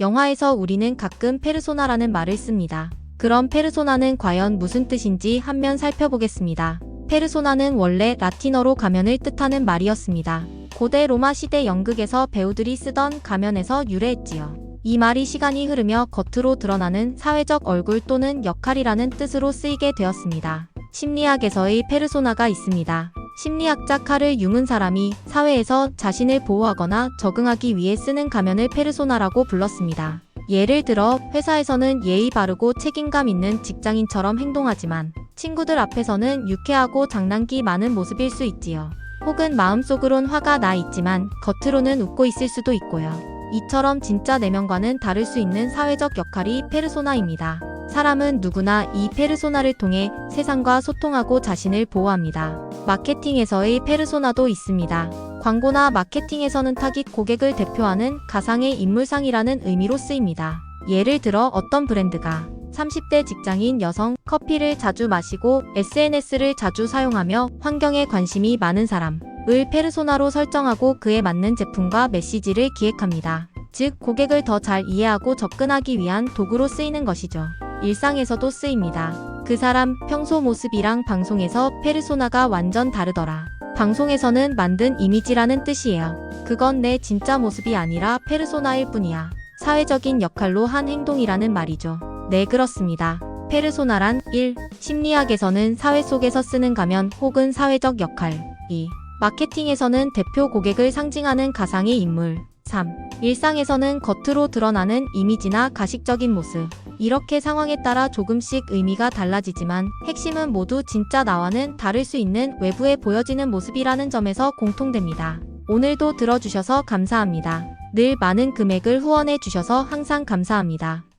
영화에서 우리는 가끔 페르소나라는 말을 씁니다. 그럼 페르소나는 과연 무슨 뜻인지 한 면 살펴보겠습니다. 페르소나는 원래 라틴어로 가면을 뜻하는 말이었습니다. 고대 로마 시대 연극에서 배우들이 쓰던 가면에서 유래했지요. 이 말이 시간이 흐르며 겉으로 드러나는 사회적 얼굴 또는 역할이라는 뜻으로 쓰이게 되었습니다. 심리학에서의 페르소나가 있습니다. 심리학자 카를 융은 사람이 사회에서 자신을 보호하거나 적응하기 위해 쓰는 가면을 페르소나라고 불렀습니다. 예를 들어 회사에서는 예의 바르고 책임감 있는 직장인처럼 행동하지만 친구들 앞에서는 유쾌하고 장난기 많은 모습일 수 있지요. 혹은 마음속으론 화가 나 있지만 겉으로는 웃고 있을 수도 있고요. 이처럼 진짜 내면과는 다를 수 있는 사회적 역할이 페르소나입니다. 사람은 누구나 이 페르소나를 통해 세상과 소통하고 자신을 보호합니다. 마케팅에서의 페르소나도 있습니다. 광고나 마케팅에서는 타깃 고객을 대표하는 가상의 인물상이라는 의미로 쓰입니다. 예를 들어 어떤 브랜드가 30대 직장인 여성 커피를 자주 마시고 SNS를 자주 사용하며 환경에 관심이 많은 사람 을 페르소나로 설정하고 그에 맞는 제품과 메시지를 기획합니다. 즉, 고객을 더 잘 이해하고 접근하기 위한 도구로 쓰이는 것이죠. 일상에서도 쓰입니다. 그 사람 평소 모습이랑 방송에서 페르소나가 완전 다르더라. 방송에서는 만든 이미지라는 뜻이에요. 그건 내 진짜 모습이 아니라 페르소나일 뿐이야. 사회적인 역할로 한 행동이라는 말이죠. 네, 그렇습니다. 페르소나란 1. 심리학에서는 사회 속에서 쓰는 가면 혹은 사회적 역할 2. 마케팅에서는 대표 고객을 상징하는 가상의 인물 3. 일상에서는 겉으로 드러나는 이미지나 가식적인 모습 이렇게 상황에 따라 조금씩 의미가 달라지지만 핵심은 모두 진짜 나와는 다를 수 있는 외부에 보여지는 모습이라는 점에서 공통됩니다. 오늘도 들어주셔서 감사합니다. 늘 많은 금액을 후원해 주셔서 항상 감사합니다.